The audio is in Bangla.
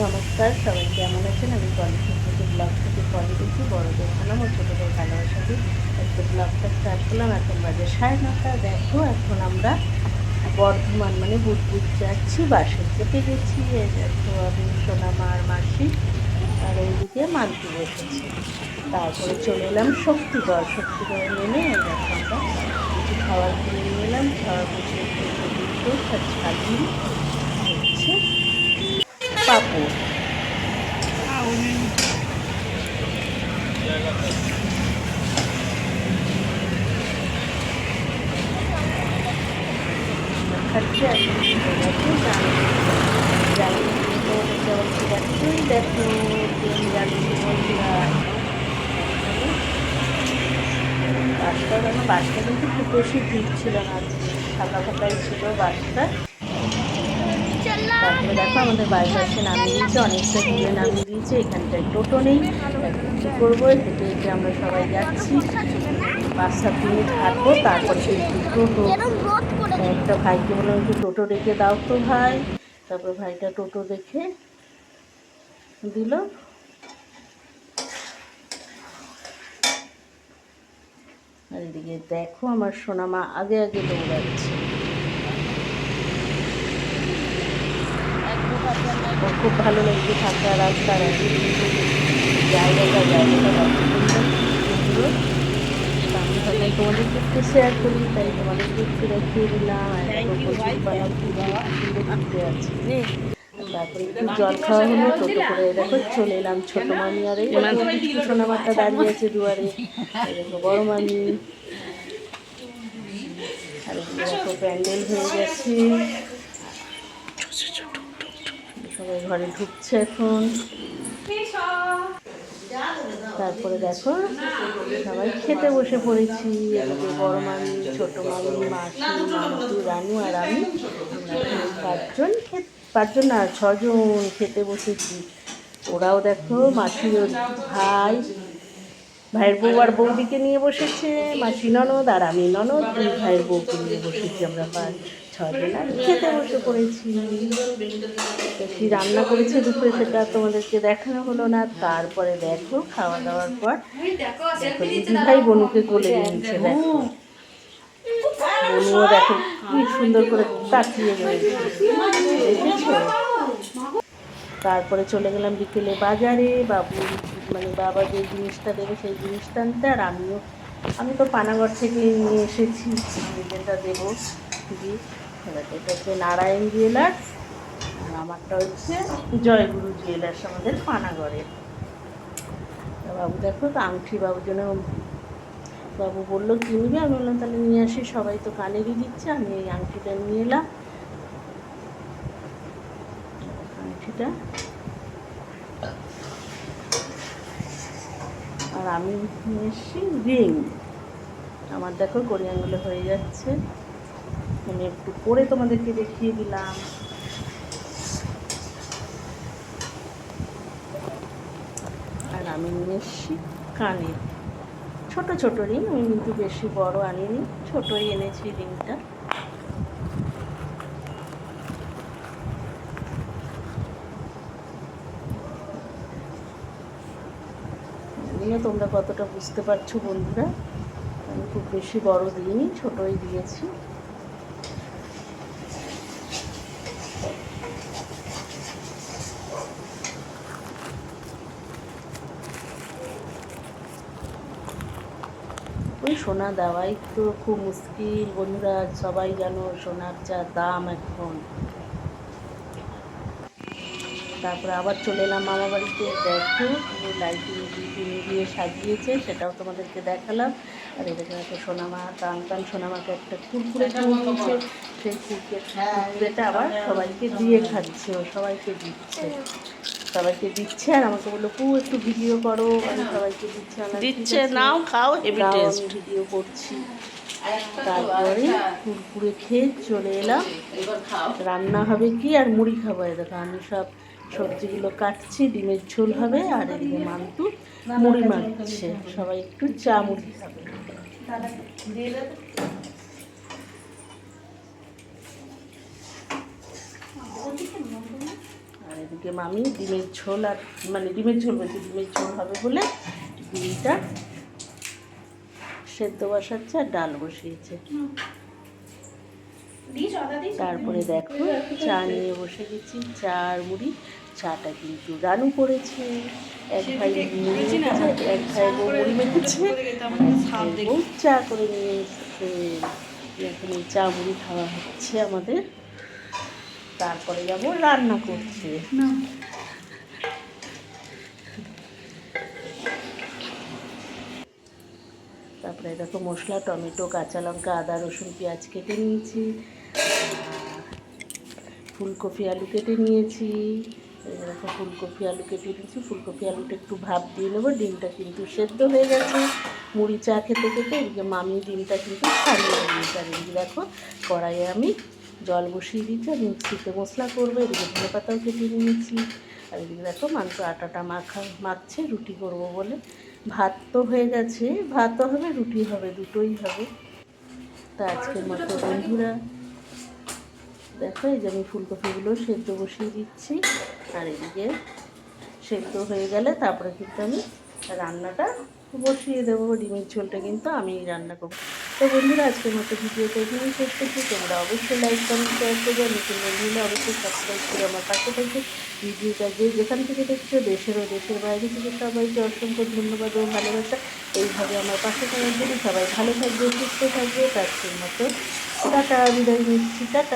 নমস্কার, সবাই কেমন আছেন? আমি কলেজ থেকে ব্লগ থেকে পরে দেখি। বড়দের ভালো আমার ছোটোদের ভালোবাসাতে। একটু ব্লগটা স্টার্ট করলাম, এখন বাজে সাড়ে নটা। দেখো, এখন আমরা বর্ধমান মানে বুধবুধ যাচ্ছি, বাসে চেপে গেছি। দেখো, আমি, সোনা মার মাসি, আর এইদিকে মান্তি বসেছি। তারপরে চলে এলাম শক্তিগড়। শক্তিগড় নেমে দেখো আমরা কিছু খাবার কিনে নিয়ে এলাম। খাওয়ার ছাগি হচ্ছে পাপড় খাচ্ছে জানি দেখো দেখো বাসটা যেন বাসটা কিন্তু খুব বেশি ভিড় ছিল না ফাঁকা ফাঁকাই ছিল বাসটা। তারপরে দেখো আমাদের বাইরে এসে নামিয়ে দিয়েছে, অনেকটা দূরে নামিয়ে দিয়েছে, এখানটায় টোটো নেই। কী করব? হেঁটে হেঁটে আমরা সবাই যাচ্ছি। পাঁচ সাত মিনিট তারপরে কিন্তু টোটো। একটা ভাইকে বললাম, একটু টোটো ডেকে দাও তো ভাই। তারপর ভাইটা টোটো দেখে দিল। আর এদিকে দেখো আমার সোনামা আগে আগে দৌড়াচ্ছে। খুব ভালো লাগছে ফাঁকা রাস্তার জায়গাটা জায়গাটা সুন্দর আমি তোমাদেরকে একটু শেয়ার করি তাই তোমাদেরকে একটু দেখিয়ে দিলাম আছে। তারপরে একটু জল খাওয়া হলো টোটো করে দেখো চলে এলাম ছোট মামি আর এই সোনা মাতা দাঁড়িয়ে আছে দুয়ারে। দেখো বড় মামি। আর দেখো প্যান্ডেল হয়ে গেছে সবাই ঘরে ঢুকছে এখন। তারপরে দেখো, সবাই খেতে বসে পড়েছি। এদিকে বড় মামি, ছোট মামি, মাসি রানু আর আমি। পাঁচজন পাঁচজন না, ছজন খেতে বসেছি। ওরাও দেখো মাসির ভাই। ভাইয়ের বউ আর বৌদিকে নিয়ে বসেছে, মাসি ননদ আর আমি ননদ। ভাইয়ের বউকে নিয়ে বসেছি আমরা পাঁচ। ছজন রান্না করেছে দুপুরে, সেটা তোমাদেরকে দেখানো হলো না। তারপরে দেখো খাওয়া দাওয়ার পর দেখো দিদি ভাই বনুকে কোলে নিয়েছে, দেখো। বনুও দেখো, কি সুন্দর করে তাকিয়ে দেখেছ? তারপরে চলে গেলাম বিকেলে বাজারে। বাবু মানে বাবা যে জিনিসটা দেবে, সেই জিনিসটা আনতে আর আমিও, আমি তো পানাগড় থেকে নিয়ে এসেছি যেটা দেবো। দিই এটা হচ্ছে নারায়ণ জুয়েলার্স আর আমারটা হচ্ছে জয়গুরু জুয়েলার্স আমাদের পানাগড়ের বাবু দেখো তো, আংটি বাবুর জন্য বাবু বলল কিনবে আমি বললাম, তাহলে নিয়ে আসি, সবাই তো কানেরই দিচ্ছে, আমি এই আংটিটা নিয়ে এলাম। আংটিটা। আর আমি নিয়ে এসছি রিং আমার দেখো আঙুলে হয়ে যাচ্ছে। আমি একটু করে তোমাদেরকে দেখিয়ে দিলাম। আর আমি নিয়ে এসছি কানে ছোট ছোট রিং, আমি কিন্তু বেশি বড় আনিনি, ছোটই এনেছি রিংটা। তোমরা কতটা বুঝতে পারছ বন্ধুরা, আমি খুব বেশি বড় দিইনি, ছোটই দিয়েছি। সোনা দেওয়াই তো খুব মুশকিল বন্ধুরা সবাই জানো সোনার যা দাম এখন। তারপরে আবার চলে এলাম মামা বাড়িতে। দেখো লাইটিং টিভি দিয়ে সাজিয়েছে সেটাও তোমাদেরকে দেখালাম। আর এদিকে একটা সোনামা টান টান সোনামাকে একটা কুরকুরে দিয়েছে সেই কুরকুরে কুরকুরেটা আবার সবাইকে দিয়ে খাচ্ছে সবাইকে দিচ্ছে। সবাইকে দিচ্ছে আর আমাকে বলল কু একটু ভিডিও করো। আমি সবাইকে দিচ্ছে দিচ্ছে। নাও খাও হেভি টেস্ট আমি ভিডিও করছি। তারপরে কুরকুরে খেয়ে চলে এলাম। রান্না হবে কি আর মুড়ি খাব দেখো আমি সব সবজিগুলো কাটছি ডিমের ঝোল হবে আর এদিকে মান্তু মুড়ি মাখছে সবাই একটু চা মুড়ি খাবে আর এদিকে মামি ডিমের ঝোল আর মানে ডিমের ঝোল বলছি ডিমের ঝোল হবে বলে ডিমটা সেদ্ধ বসাচ্ছে আর ডাল বসিয়েছে। তারপরে দেখো চা নিয়ে বসে গেছি চা আর মুড়ি। চাটা কিন্তু রানু করেছে এক ভাই মুড়ি মেখেছে এক ভাই বউ মুড়ি মেখেছে চা করে নিয়ে এসেছে। এখন এই চা মুড়ি খাওয়া হচ্ছে আমাদের। তারপরে যাব রান্না করছে। তারপরে দেখো মশলা টমেটো কাঁচা লঙ্কা আদা রসুন পেঁয়াজ কেটে নিয়েছি ফুলকপি আলু কেটে নিয়েছি। দেখো ফুলকপি আলু কেটে নিয়েছি। ফুলকপি আলুটা একটু ভাপ দিয়ে নেব ডিমটা কিন্তু সেদ্ধ হয়ে গেছে। মুড়ি চা খেতে খেতে এদিকে মামি ডিমটা কিন্তু ছাড়িয়ে নিয়েছে আর এদিকে দেখো কড়াইয়ে আমি জল বসিয়ে দিয়েছি আর মিক্সিতে মশলা করব এদিকে ধনে পাতাও কেটে নিয়েছি আর এদিকে দেখো মাংস আটাটা মাখা মাখছে রুটি করব বলে। ভাত তো হয়ে গেছে ভাতও হবে রুটি হবে দুটোই হবে। তা আজকের মতো বন্ধুরা দেখো এই যে আমি ফুলকপিগুলো সেদ্ধ বসিয়ে দিচ্ছি আর এদিকে সেদ্ধ হয়ে গেলে তারপরে কিন্তু আমি রান্নাটা বসিয়ে দেবো ডিমের ঝোলটা কিন্তু আমি রান্না করব। তো বন্ধুরা, আজকের মতো ভিডিওটা এখানেই শেষ করছি। তোমরা অবশ্যই লাইক কমেন্ট শেয়ার করবে। নতুন বন্ধু হলে অবশ্যই সাবস্ক্রাইব করে আমার পাশে থাকবে। ভিডিওটা যে যেখান থেকে দেখছ, দেশের ও দেশের বাইরে থেকে সবাইকে অসংখ্য ধন্যবাদ ও ভালোবাসা। এইভাবে আমার পাশে থাকার জন্য সবাই ভালো থাকবে, সুস্থ থাকবে। তার মতো টাটা, বিদায় নিচ্ছি। টাটা।